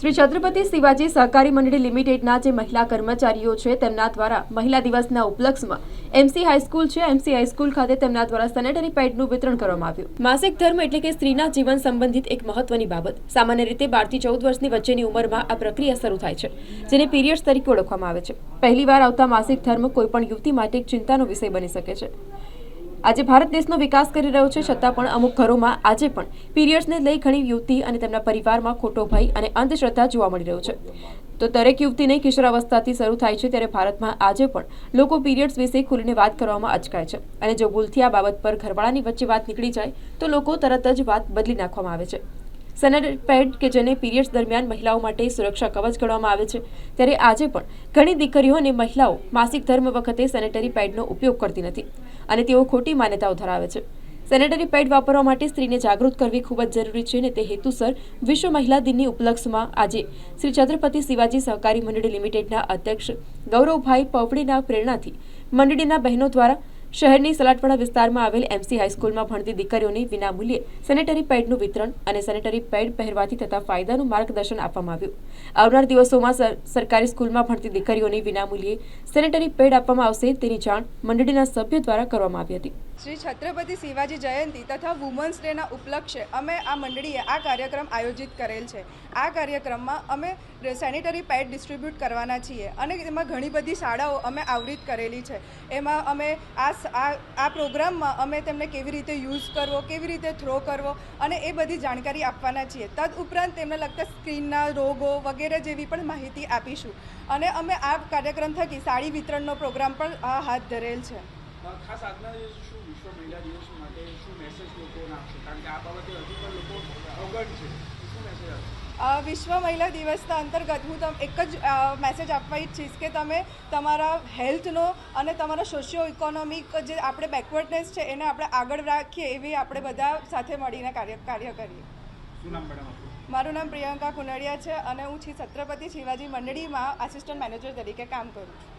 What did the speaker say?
શ્રી છત્રપતિ શિવાજી સહકારી મંડળી લિમિટેડના જે મહિલા કર્મચારીઓ છે, તેમના દ્વારા મહિલા દિવસના ઉપલક્ષમાં એમસી હાઈસ્કૂલ છે. એમસી હાઈસ્કૂલ ખાતે તેમના દ્વારા સેનેટરી પેડનું વિતરણ કરવામાં આવ્યું. માસિક ધર્મ એટલે કે સ્ત્રીના જીવન સંબંધિત એક મહત્વની બાબત. સામાન્ય રીતે બારથી ચૌદ વર્ષની વચ્ચેની ઉંમરમાં આ પ્રક્રિયા શરૂ થાય છે, જેને પીરિયડ્સ તરીકે ઓળખવામાં આવે છે. પહેલીવાર આવતા માસિક ધર્મ કોઈપણ યુવતી માટે એક ચિંતાનો વિષય બની શકે છે. આજે ભારત દેશનો વિકાસ કરી રહ્યો છે, છતાં પણ અમુક ઘરોમાં આજે પણ પીરિયડ્સને લઈ ઘણી યુવતી અને તેમના પરિવારમાં ખોટો ભય અને અંધશ્રદ્ધા જોવા મળી રહ્યો છે. તો દરેક યુવતીને કિશોરાવસ્થાથી શરૂ થાય છે, ત્યારે ભારતમાં આજે પણ લોકો પીરિયડ્સ વિશે ખુલીને વાત કરવામાં અચકાય છે. અને જો ભૂલથી આ બાબત પર ઘરવાળાની વચ્ચે વાત નીકળી જાય, તો લોકો તરત જ વાત બદલી નાખવામાં આવે છે. સેનેટરી પેડ કે જેને પીરિયડ્સ દરમિયાન મહિલાઓ માટે સુરક્ષા કવચ ગણવામાં આવે છે, ત્યારે આજે પણ ઘણી દીકરીઓ અને મહિલાઓ માસિક ધર્મ વખતે સેનેટરી પેડનો ઉપયોગ કરતી નથી અને તેઓ ખોટી માન્યતાઓ ધરાવે છે. સેનેટરી પેડ વાપરવા માટે સ્ત્રીને જાગૃત કરવી ખૂબ જ જરૂરી છે અને તે હેતુસર વિશ્વ મહિલા દિનની ઉપલક્ષમાં આજે શ્રી છત્રપતિ શિવાજી સહકારી મંડળી લિમિટેડના અધ્યક્ષ ગૌરવભાઈ પવડીના પ્રેરણાથી મંડળીના બહેનો દ્વારા શહેરની સલાટવાડા વિસ્તારમાં આવેલ એમસી હાઈસ્કૂલમાં ભણતી દીકરીઓને વિનામૂલ્યે સેનેટરી પેડનું વિતરણ અને સેનેટરી પેડ પહેરવાથી થતા ફાયદાનું માર્ગદર્શન આપવામાં આવ્યું. આવનાર દિવસોમાં સર- સરકારી સ્કૂલમાં ભણતી દીકરીઓને વિનામૂલ્યે સેનેટરી પેડ આપવામાં આવશે તેની જાણ મંડળીના સભ્યો દ્વારા કરવામાં આવી હતી. શ્રી છત્રપતિ શિવાજી જયંતિ તથા વુમન્સ ડેના ઉપલક્ષે અમે આ મંડળીએ આ કાર્યક્રમ આયોજિત કરેલ છે. આ કાર્યક્રમમાં અમે સેનિટરી પેડ ડિસ્ટ્રીબ્યુટ કરવાના છીએ અને એમાં ઘણી બધી શાળાઓ અમે આવરિત કરેલી છે. એમાં અમે આ આ આ પ્રોગ્રામમાં અમે તેમને કેવી રીતે યુઝ કરવો, કેવી રીતે થ્રો કરવો અને એ બધી જાણકારી આપવાના છીએ. તદ ઉપરાંત તેમને લગતા સ્કિનના રોગો વગેરે જેવી પણ માહિતી આપીશું. અને અમે આ કાર્યક્રમ થકી સાડી વિતરણનો પ્રોગ્રામ પણ હાથ ધરેલ છે. ખાસ આજના શું વિશ્વ મહિલા દિવસ માટે શું મેસેજ લોકો આપશે? કારણ કે આ બાબતે હજુ પણ લોકો અવગણ છે. શું મેસેજ વિશ્વ મહિલા દિવસના અંતર્ગત હું તમ એક જ મેસેજ આપવા ઈચ્છીશ કે તમે તમારા હેલ્થનો અને તમારા સોશિયો ઇકોનોમિક જે આપણે બેકવર્ડનેસ છે એને આપણે આગળ રાખીએ એવી આપણે બધા સાથે મળીને કાર્ય કાર્ય કરીએ. મારું નામ પ્રિયંકા કુનડિયા છે અને હું છી છત્રપતિ શિવાજી મંડળીમાં આસિસ્ટન્ટ મેનેજર તરીકે કામ કરું છું.